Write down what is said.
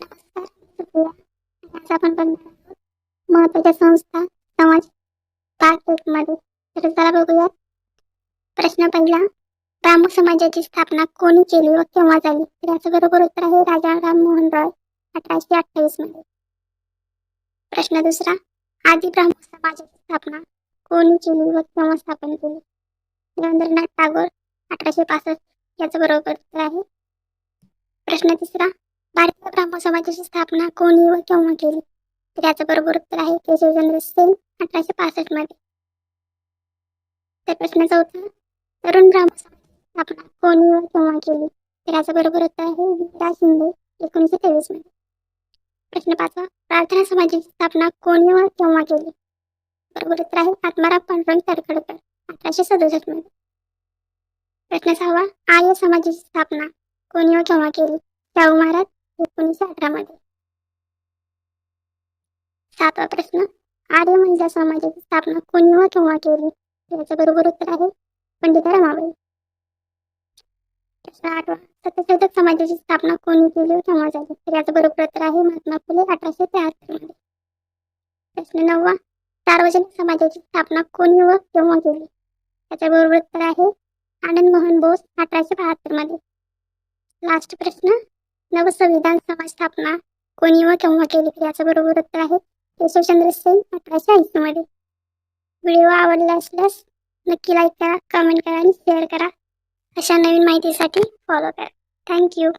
नमस्कार आपण बनणार महत्त्वाच्या संस्था समाज भाग एक मध्ये तर चला बघूया प्रश्न पहिला ब्राह्मण समाजाची स्थापना कोणी केली व केव्हा झाली? तर याचं बरोबर उत्तर आहे राजा राममोहन रॉय अठराशे अठ्ठावीसमध्ये. प्रश्न दुसरा आदी ब्राह्मण समाजाची स्थापना कोणी केली व केव्हा स्थापन केली? रवींद्रनाथ टागोर अठराशे पासष्ट याचं बरोबर उत्तर आहे. प्रश्न तिसरा भारतीय ब्राह्मण समाजाची स्थापना कोणी व केव्हा केली? तर याचं बरोबर उत्तर आहे केशवचंद्र सेन अठराशे पासष्टमध्ये. तर प्रश्न चौथा तरुण ब्राह्मण समाजाची स्थापना कोणी व केव्हा केली? तर याचं बरोबर उत्तर आहे विरा शिंदे एकोणीसशे तेवीसमध्ये. प्रश्न पाचवा प्रार्थना समाजाची स्थापना कोणी व केव्हा केली? बरोबर उत्तर आहे आत्माराम पांडुरंग तरखडकर अठराशे सदुसष्टमध्ये. प्रश्न सहावा आर्य समाजाची स्थापना कोणी व केव्हा केली? शाहू महाराज एकोणीसशे अठरा मध्ये सातवा प्रश्न आर्य महिला समाजाची स्थापना कोणी व केव्हा केली? याचं बरोबर उत्तर आहे पंडिता रमाबाई. प्रश्न आठवा सत्यशोधक समाजाची स्थापना कोणी केली व केव्हा झाली? तर याचं बरोबर उत्तर आहे महात्मा फुले अठराशे त्र्याहत्तरमध्ये प्रश्न नववा सार्वजनिक समाजाची स्थापना कोणी व केव्हा केली? याचं बरोबर उत्तर आहे आनंद मोहन बोस अठराशे बहात्तरमध्ये लास्ट प्रश्न नवसंविधान समाज स्थापना. कोणी व केव्हा केली तर याचं बरोबर उत्तर आहे. केशवचंद्र सेन अठराशे ऐंशी मध्ये. व्हिडिओ आवडला असल्यास नक्की लाईक करा कमेंट करा आणि शेअर करा. अशा नवीन माहितीसाठी फॉलो करा. थँक्यू